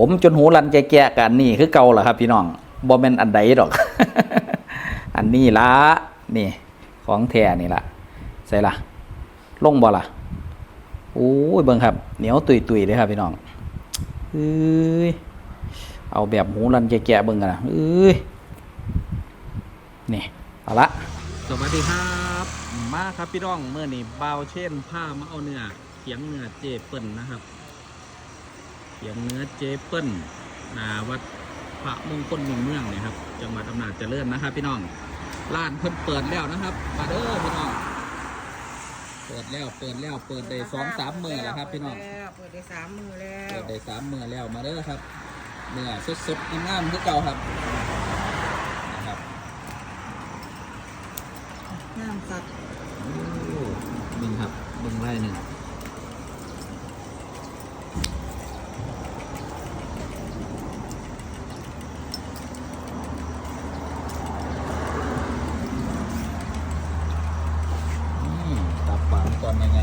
ผมจนหูรันแกะๆกันนี่คือเก่าล่ะครับ พี่น้องบ่แม่นอันใดดอก อันนี้ละนี่ของแท้นี่ละใส่ละลงบ่ล่ะโอ้ยเบิ่งครับ เหนียวตุยๆเลยครับพี่น้องเอ้ยเอาแบบหูรันแกะๆเบิ่งกันนะเอ้ยนี่เอาละสวัสดีครับมาครับพี่น้องเมื่อนี้บ่าวเช่นผ้ามาเอาเนื้อเขียงเนื้อเจเปิ่นนะครับ เขียงเนื้อเจเปิลนาวัดพระมงคลเมืองเมืองเนี่ยครับ จังหวัดอำนาจเจริญนะครับ พี่น้องร้านเพิ่นเปิดแล้วนะครับมาเด้อพี่น้องเปิดแล้วเปิดแล้วเปิดได้สองสามมือแล้วครับพี่น้องเปิดได้สามมือแล้เปิวดได้สามมือแล้วมาเด้อครับเนื้อสดๆงามๆคือเก่าครับนะครับน้ำสัตว์โอ้หนึ่งครับเบิ่งไล่หนึ่งอืมตับหวานก่อนยังไง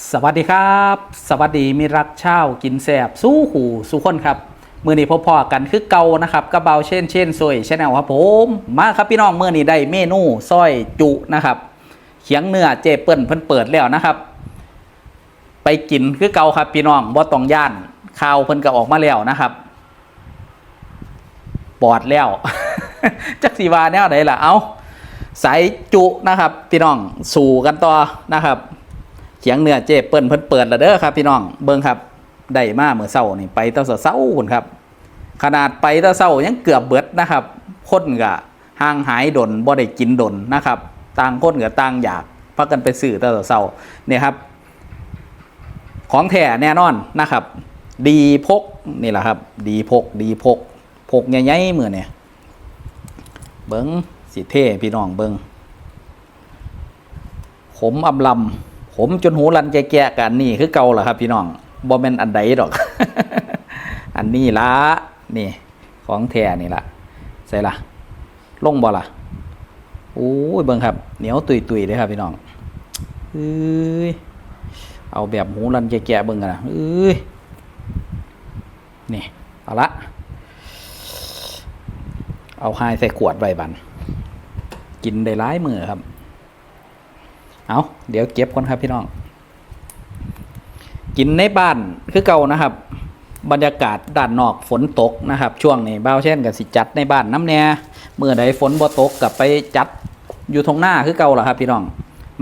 สวัสดีครับ สวัสดีมิรักเช่ากินแสบสู้หูสู้คนครับมือนี้พบพอกันคือเก่านะครับกระเบาเช่นเช่นซวยชแนลครับผมมาครับพี่น้องมือนี้ได้เมนูซอยจุนะครับเขียงเนื้อเจเปิ้ลเพิ่นเปิดแล้วนะครับ ไปกินคือเก่าครับพี่น้องบ่ต้องย่านข่าวเพิ่นก็ออกมาแล้วนะครับปอดแล้วจักสีวาแนวไหนล่ะเอาสายจุนะครับ พี่น้องสู่กันต่อนะครับ เขียงเนื้อเจเปิ้ลเพิ่นเปิดแล้วเด้อครับพี่น้องเบิ่งครับได้มาเมื่อเช้านี่ไปตั้งเช้าๆพุ่นครับ ขนาดไปตั้งเช้ายังเกือบเบิดนะครับคนก็ห่างหายดนบ่ได้กินดนนะครับต่างคนก็ต่างอยากพักกันไปซื้อตั้งเช้าเนี่ยครับ ของแท้แน่นอนนะครับ ดีพกนี่แหละครับ ดีพกดีพกพกใหญ่ๆมือนเนี่ยเบิ้งสิเท่พี่น้องเบิ้งขมอำลำ ขมจนหูรันแกะๆกันนี่คือเก่าล่ะครับ พี่น้องบ่แม่นอันใดดอก อันนี้ละนี่ ของแท้นี่ละใส่ละลงบ่ล่ะโอ้ยเบิ้งครับ เหนียวตุยๆเลยครับพี่น้องเอ้ยเอาแบบหูรันแกะๆเบิ้งกันนะเอ้ยนี่เอาละเอาไฮใส่ขวดไว้บัน กินได้ร้ายมือครับ เอาเดี๋ยวเก็บก่อนครับพี่น้อง กินในบ้านคือเก่านะครับ บรรยากาศด้านนอกฝนตกนะครับ ช่วงนี้บ้าเช่นกับสิจัดในบ้านน้ำแน่เมื่อใดฝนบ่ตกกับไปจัดอยู่ทงหน้าคือเก่าล่ะครับ พี่น้อง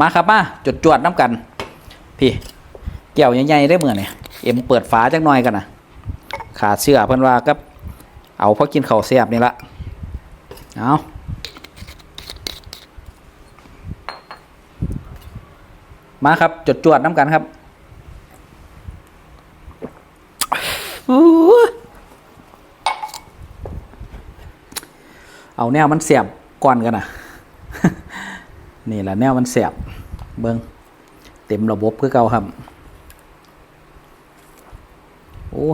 มาครับมาจุดจวดน้ำกัน พี่แก้วใหญ่ๆได้เมื่อเนี่ยเอ็มเปิดฝาจักหน่อยกันนะขาเสื้อเพิ่อนว่าก็เอาพอกินเข้าวแซ่บนี่ละเอา มาครับจดจวดน้ำกันครับอู้เอาแนวมันเสียบก่อนกันนะนี่แหละแนวมันเสียบเบิ้งเต็มระบบคือเก่าครับ โอ้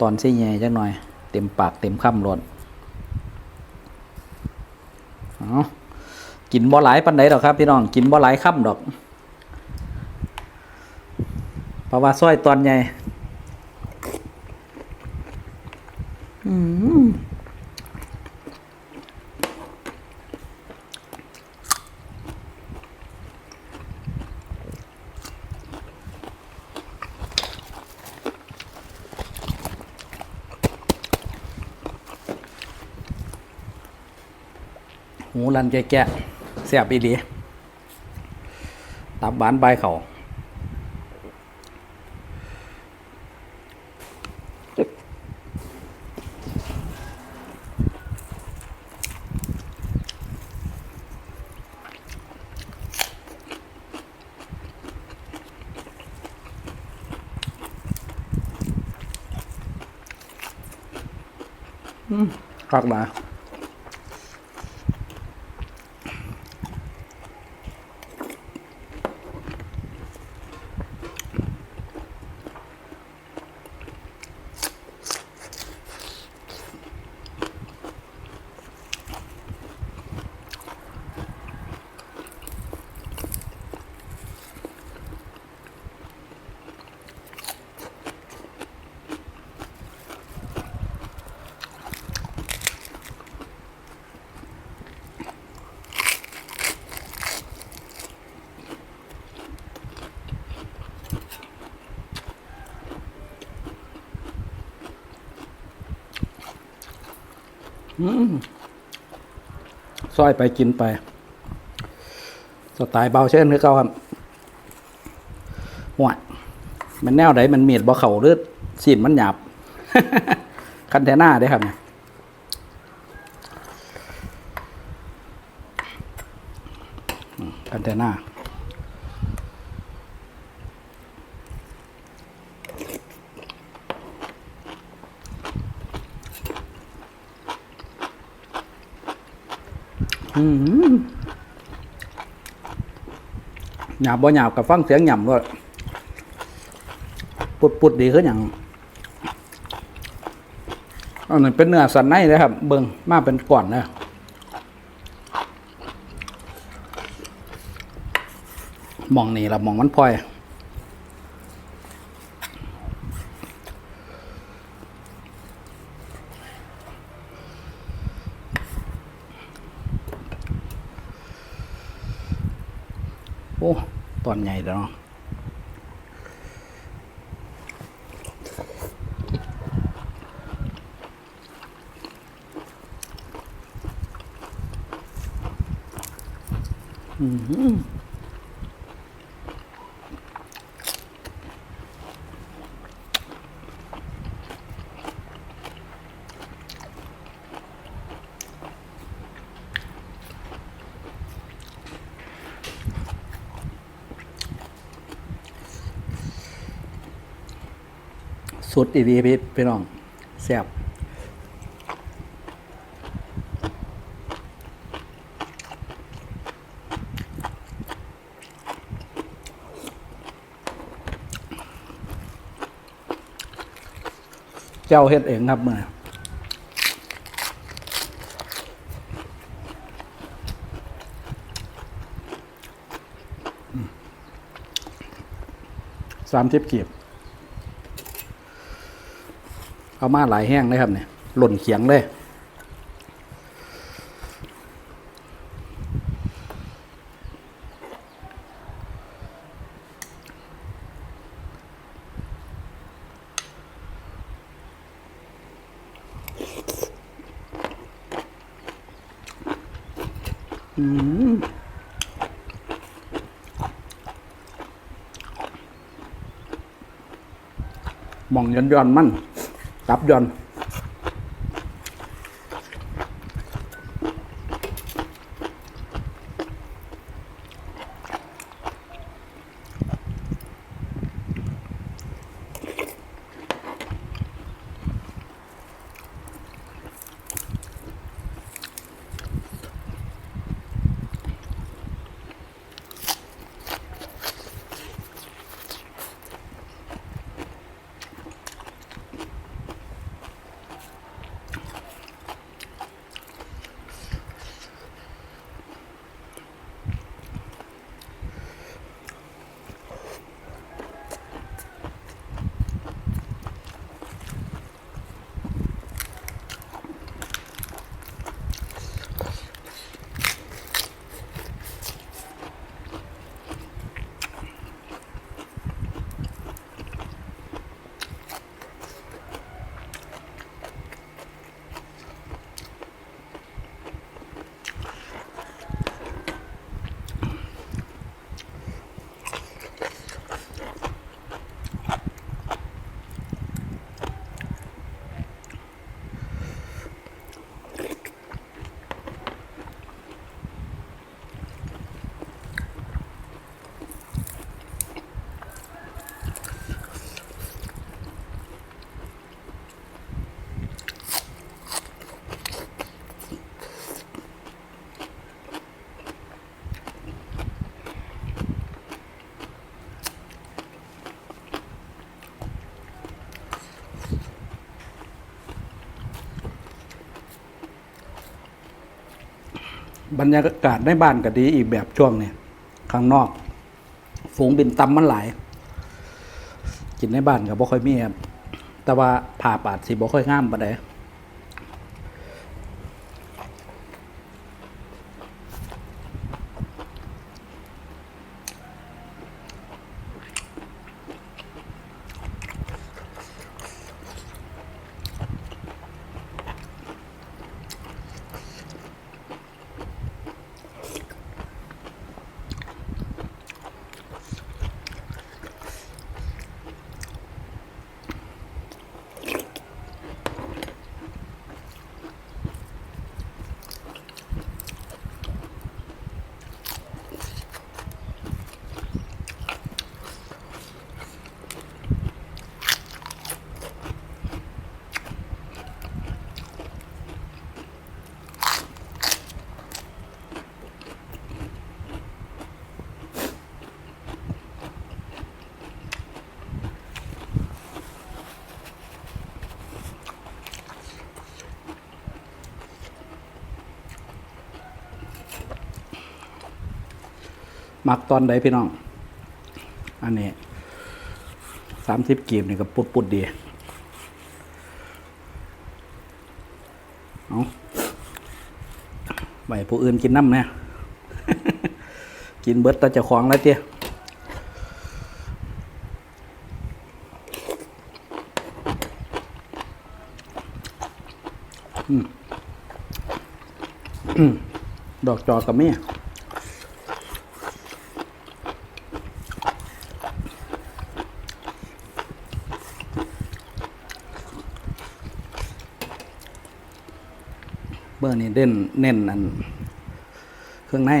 ตอนซี่ใหญ่จังหน่อย เต็มปากเต็มคำรดเอากินบ่หลายปันไดดอกครับพี่น้อง กินบ่หลายค่ำดอกเพ ราะว่าซอยตอนใหญ่อืมหูรันแกะๆเสียบอีหลีตับบานใบายเขาอื คักหนา ซอยไปกินไป สไตล์เบาเช่นคือเก่าครับห่วยมันแนวไหนมันเมียดบ่เข่าหรือสีนมันหยาบ คันเทน่าได้ครับเนี่ยคันเทน่า หยาบบ่หยาบกับฟังเสียงหย่ำก็ปุดปุดดีขึ้นอหย่างอันนี้เป็นเนื้อสันในเลยครับ เบิ่งมาเป็นก่อนเลยมองนี่ละมองมันพลอย โอ้ ตอนให ญ่แล้วเนาะอื้อ สุดอีดีพี่พี่น้องแซ่บเจ้าเฮ็ดเองครับมือสามสิบกีบ เอามาหลายแห้งเลยครับเนี่ยหล่นเขียงเลยมองย้อนย้อนๆมัน ตับย้อน บรรยากาศในบ้านก็ดีอีกแบบช่วงเนี่ยข้างนอก ฝูงบินตำมันหลายกินในบ้านก็บ่ค่อยมีครับแต่ว่าผ่าปาดสิบ่ค่อยง่ามปานใด มักตอนใดพี่น้อง อันนี้สามสิบกีบนี่ก็ปุดปุดๆดีเอาไว้ผู้อื่นกินน้ำเนี่ยกินเบิดแตาจะคลองแล้วเตี้ยดอกจอกกับเมีย เบอร์นี่เด่นเน้นอัน เครื่องใน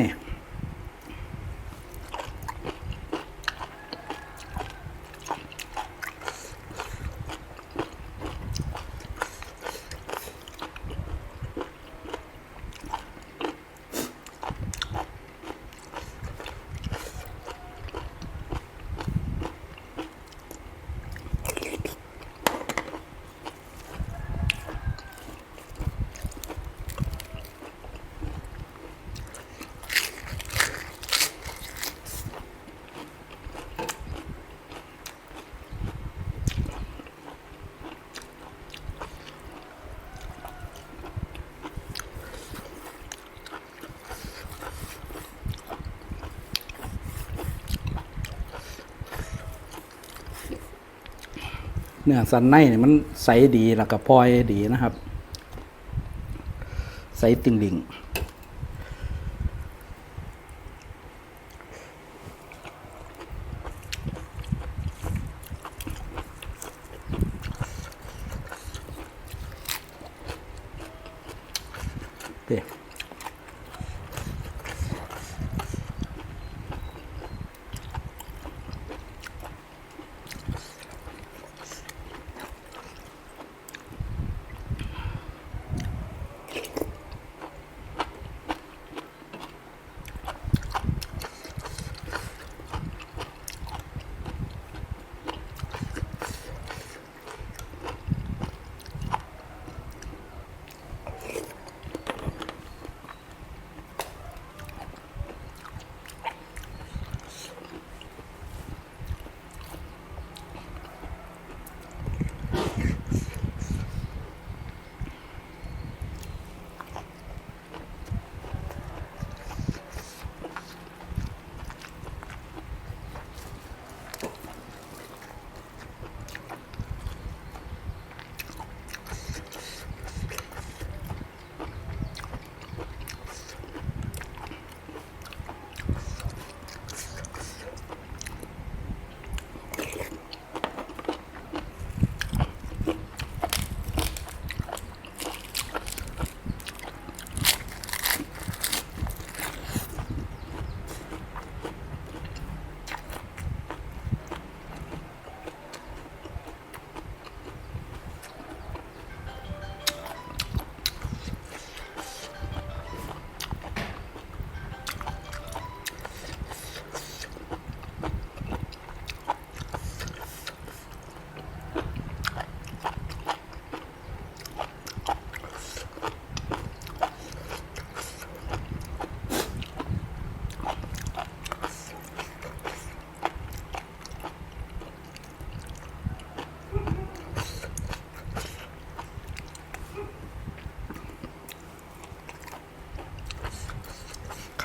เนื้อสันในเนี่ยมันใสดีแล้วก็พลอยดีนะครับ ใสติ่งดิ่ง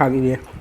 ข้า